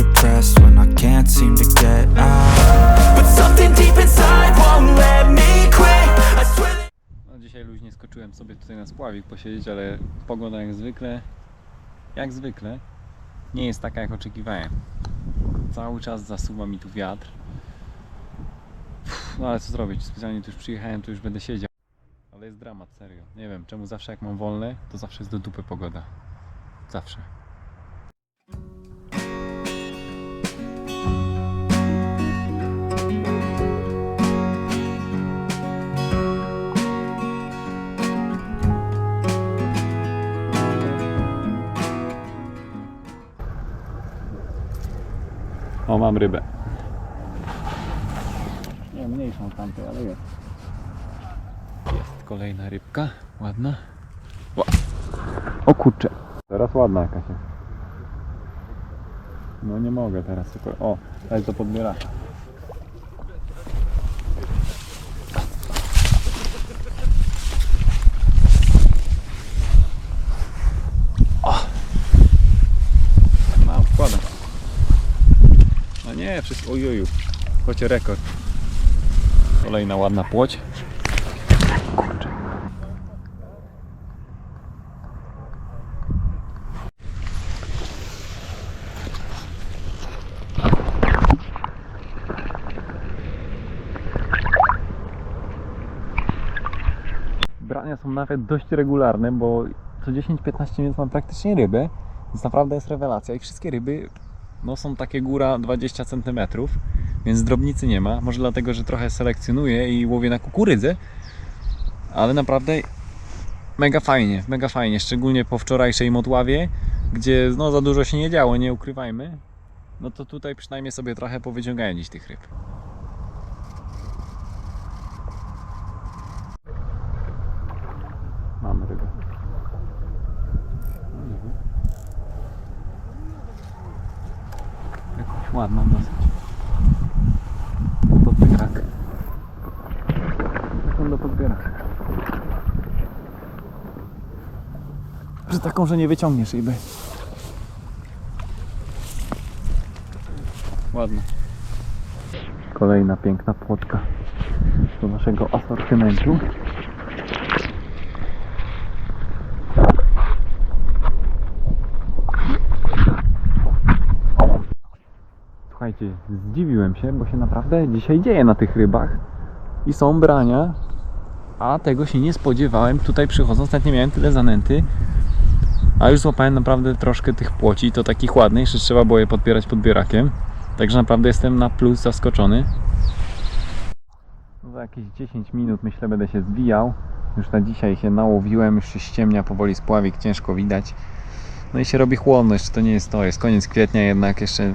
depressed when I can't seem to get out. But something deep inside won't let me quit. No, dzisiaj luźnie skoczyłem sobie tutaj na spławik posiedzieć, ale pogoda jak zwykle, jak zwykle, nie jest taka jak oczekiwałem. Cały czas zasuwa mi tu wiatr. No ale co zrobić, specjalnie tu już przyjechałem, to już będę siedział. Ale jest dramat, serio. Nie wiem, czemu zawsze jak mam wolne, to zawsze jest do dupy pogoda. Zawsze. O, mam rybę. Nie, mniejszą od tamtej, ale jest. Jest kolejna rybka, ładna. Ła. O kurczę. Teraz ładna jakaś jest. No nie mogę teraz tylko. O, daj to podbiera. O! Mam, wkładam. No nie, wszystko, ojuju. Chocie rekord. Kolejna ładna płoć. Brania są nawet dość regularne, bo co 10-15 minut mam praktycznie rybę, więc naprawdę jest rewelacja i wszystkie ryby no są takie góra 20 cm, więc drobnicy nie ma. Może dlatego, że trochę selekcjonuję i łowię na kukurydzę, ale naprawdę mega fajnie, mega fajnie, szczególnie po wczorajszej motławie, gdzie no za dużo się nie działo, nie ukrywajmy. No to tutaj przynajmniej sobie trochę powyciągałem dziś tych ryb. Mamy rybę. No nie wiem. Jakąś ładną dosyć. Podbierak. Taką do podbieraka. Że taką, że nie wyciągniesz ryby. Ładna. Kolejna piękna płotka do naszego asortymentu. Słuchajcie, zdziwiłem się, bo się naprawdę dzisiaj dzieje na tych rybach i są brania, a tego się nie spodziewałem. Tutaj przychodząc, nawet nie miałem tyle zanęty, a już złapałem naprawdę troszkę tych płoci, to takich ładnych, że trzeba było je podbierać podbierakiem. Także naprawdę jestem na plus zaskoczony. Za jakieś 10 minut myślę będę się zwijał. Już na dzisiaj się nałowiłem, już się ściemnia powoli spławik, ciężko widać. No i się robi jeszcze to nie jest to, jest koniec kwietnia jednak, jeszcze